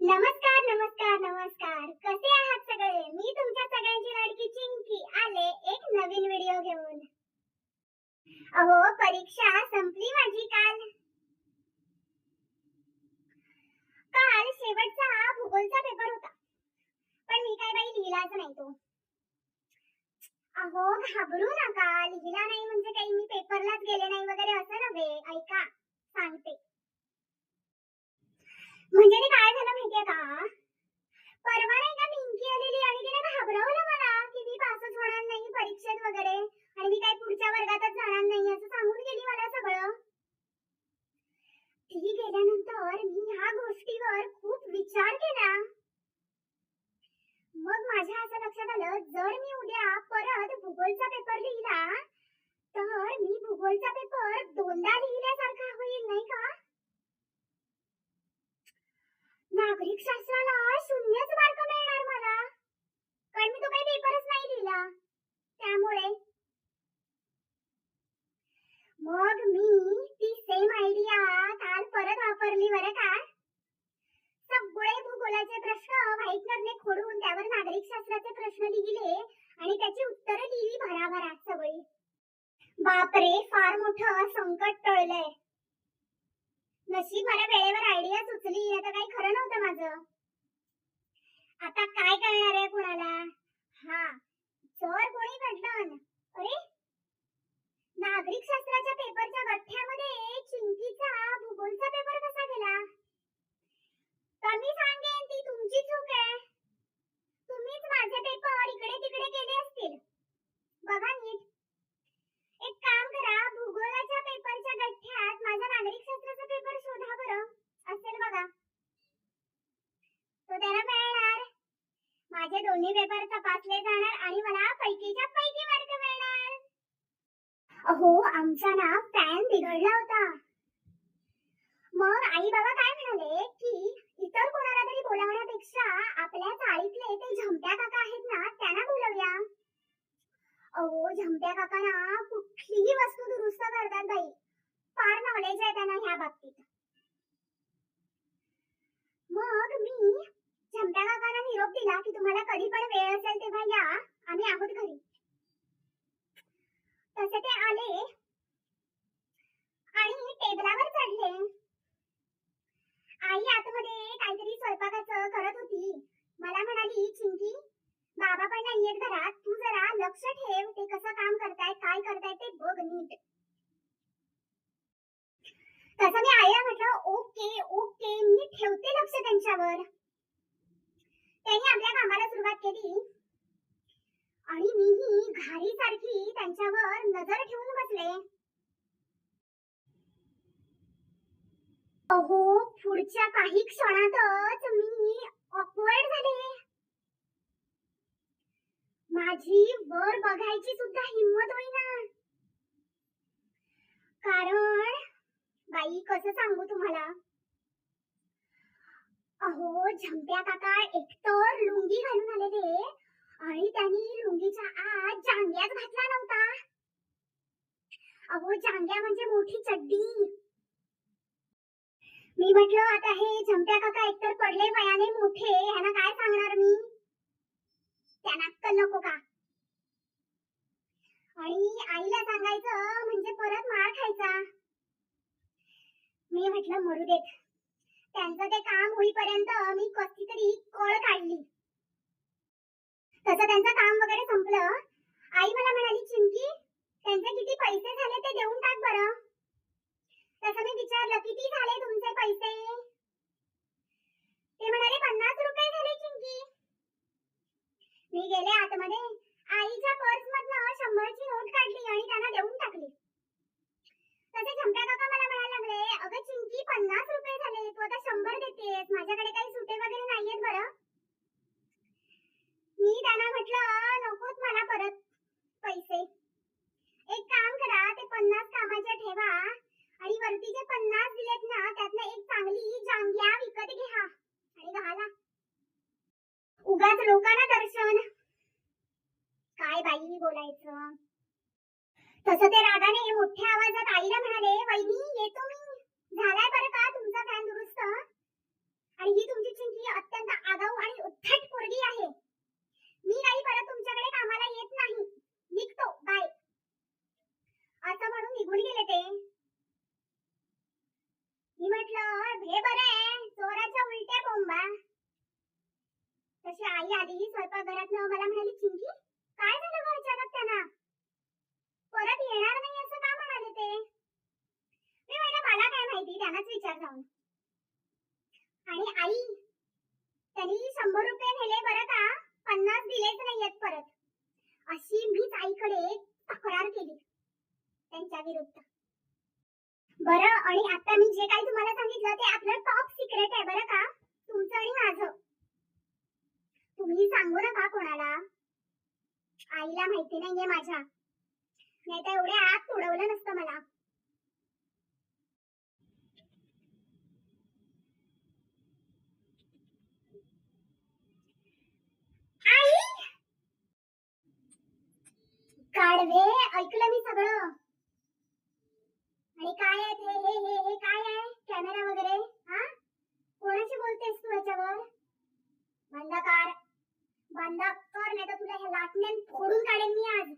नमस्कार नमस्कार नमस्कार. कसे आहात सगळे? मी तुमच्या सगळ्यांची लाडकी चिंकी आले एक नवीन व्हिडिओ घेऊन. अहो परीक्षा संपली माझी काल. काल शेवटचा भूगोलचा पेपर होता. पण मी काय बाई लिहिलाच नाही तो. अहो घाबरू नका. लिहिला नाही म्हणजे काही मी पेपरलाच गेले नाही वगैरे असं नव्हे. ऐका सांगते. म्हणजे ते काय झालं माहितीये का? परवा नाही का पिंकी आलेली आणि तिने घाबरवलं मला की मी पासच होणार नाही परीक्षेत वगैरे. आणि मी काय पुढच्या वर्गातच जाणार नाही असं सांगून गेली मला सगळं. ती गेल्यानंतर मी ह्या गोष्टीवर खूप विचार केला. मग माझ्या असं लक्षात आलं जर मी उद्या परत भूगोलचा पेपर लिहिला तर मी भूगोलचा पेपर दोनदा लिहिल्यासारखा होईल नाही का? नागरिक शास्त्राला शून्यच मार्क मिळणार मला. कारण मी तो काही पेपरच नाही लिहिला. त्यामुळे. मग मी ती सेम आयडिया काल परत वापरली बरं का? सगळे भूगोलाचे प्रश्न व्हाईटनरने खोडून त्यावर नागरिक शास्त्राचे प्रश्न लिहिले आणि त्याची उत्तरं लिहिली भराभरा सगळी. बापरे फार मोठं संकट टळलंय. नशीब मला वेळेवर आयडिया सुचली आता तर काही खरं नव्हतं माझं. आता काय करणार आहे कुणाला? हा जर कोणी म्हटलं अरे नागरिक शास्त्राच्या पेपरच्या गठ्ठ्यामध्ये चिंकीचा भूगोलचा पेपर कसा गेला तर मी सांगेन ती तुमची चूक आहे तुम्हीच माझे पेपर इकडे तिकडे केले असतील बघा नीट एक काम करा भूगोलाच्या पेपरच्या गठ्ठ्यात माझा नागरिक शास्त्राचा पेपर शोधा बरं असेल बघा तो त्याला मिळणार माझे दोन्ही पेपर तपासले जाणार आणि मला पैकीच्या पैकी मार्क मिळणार. अहो आमचा ना फॅन बिघडला होता. मग आई बाबा काय म्हणाले? की इतर कोणाला तरी बोलावण्यापेक्षा आपल्या चाळीतले ते झमट्या काका आहेत ना त्यांना बोलवूया. अहो झमट्या काकांना कुठलीही वस्तू दुरुस्त करतात बाई. फार नॉलेज आहे त्यांना ह्या बाबतीत. मग मी झमट्या काकांना निरोप दिला की तुम्हाला कधी पण वेळ असेल तेव्हा या. आम्ही आहोत घरी. तसे ते आले आणि टेबलावर चढले आई आतमध्ये काहीतरी स्वयंपाकाचं करत होती मला म्हणाली चिंकी बाबा पण नाहीयेत घरात तू जरा लक्ष ठेव ते कसं काम करतायत काय करतायत ते बघ नीट तसं मी आईला म्हटलं ओके ओके मी ठेवते लक्ष त्यांच्यावर त्यांनी आपल्या कामाला सुरुवात केली आणि मीही घारी सारखी त्यांच्यावर नजर ठेवून बसले. अहो पुढच्या काही क्षणातच मी ऑकवर्ड झाले. माझी वर बघायची सुद्धा हिंमत होईना. कारण बाई कसं सांगू तुम्हाला? अहो झंप्या काका एकतर लुंगी घालून आलेले आणि त्यांनी लुंगीच्या आत जांग्याच घातला नव्हता. अहो जांग्या म्हणजे मोठी चड्डी. मी म्हटलं आता हे झंप्या काका एकतर पडले वयाने मोठे ह्यांना काय सांगणार मी? त्यांना अक्कल नको का? आणि आईला सांगायचं म्हणजे परत मार खायचा. मी म्हटलं मरू देत. त्यांचं ते काम होईपर्यंत मी कशी तरी कळ काढली. तसं त्यांचं काम वगैरे संपलं? आई मला म्हणाली चिंकी त्यांचे किती पैसे झाले ते देऊन टाक बरं. तसं मी विचारलं किती झाले तुमचे पैसे? ते म्हणाले पन्नास रुपये झाले चिंकी. मी गेले आतमध्ये. तस ते राधाने मोठ्या आवाजात आईला म्हणाले वहिनी येतो मी. झालाय बरं का तुमचा फॅन दुरुस्त? आणि ही तुमची चिंकी अत्यंत आगाऊ आणि उत्थट पोरगी आहे. मी नाही परत तुमच्याकडे कामाला येत नाही. निघतो. बाय असं म्हणून निघून गेले ते. मी म्हटलं हे बरं आहे. चोराच्या उलट्या बोंबा. तशी आई आली स्वयंपाकघरात मला म्हणाली चिंकी येणार नाही असं का म्हणाले ते? मी म्हटलं मला काय माहिती? त्यांनाच विचार जाऊन. आणि आई त्यांनी शंभर रुपये नेले बरं का? पन्नास दिलेच नाहीयेत परत. अशी मीच आईकडे तक्रार केली त्यांच्या विरुद्ध. बरं आणि आता मी जे काही तुम्हाला सांगितलं ते आपलं टॉप सिक्रेट आहे बरं का? तुमचं आणि माझं. तुम्ही सांगू नका कोणाला. आईला माहिती नाहीये माझ्या. नाही तर एवढे आत तुडवलं नसतं मला. काढवे ऐकलं मी सगळं. आणि काय आहे ते? हे हे हे काय आहे? कॅमेरा वगैरे? हा? कोणाशी बोलतेस तू याच्यावर? बंद कर बंद कर नाही तर तुला हे लाटण्यान फोडून काढेन मी आज.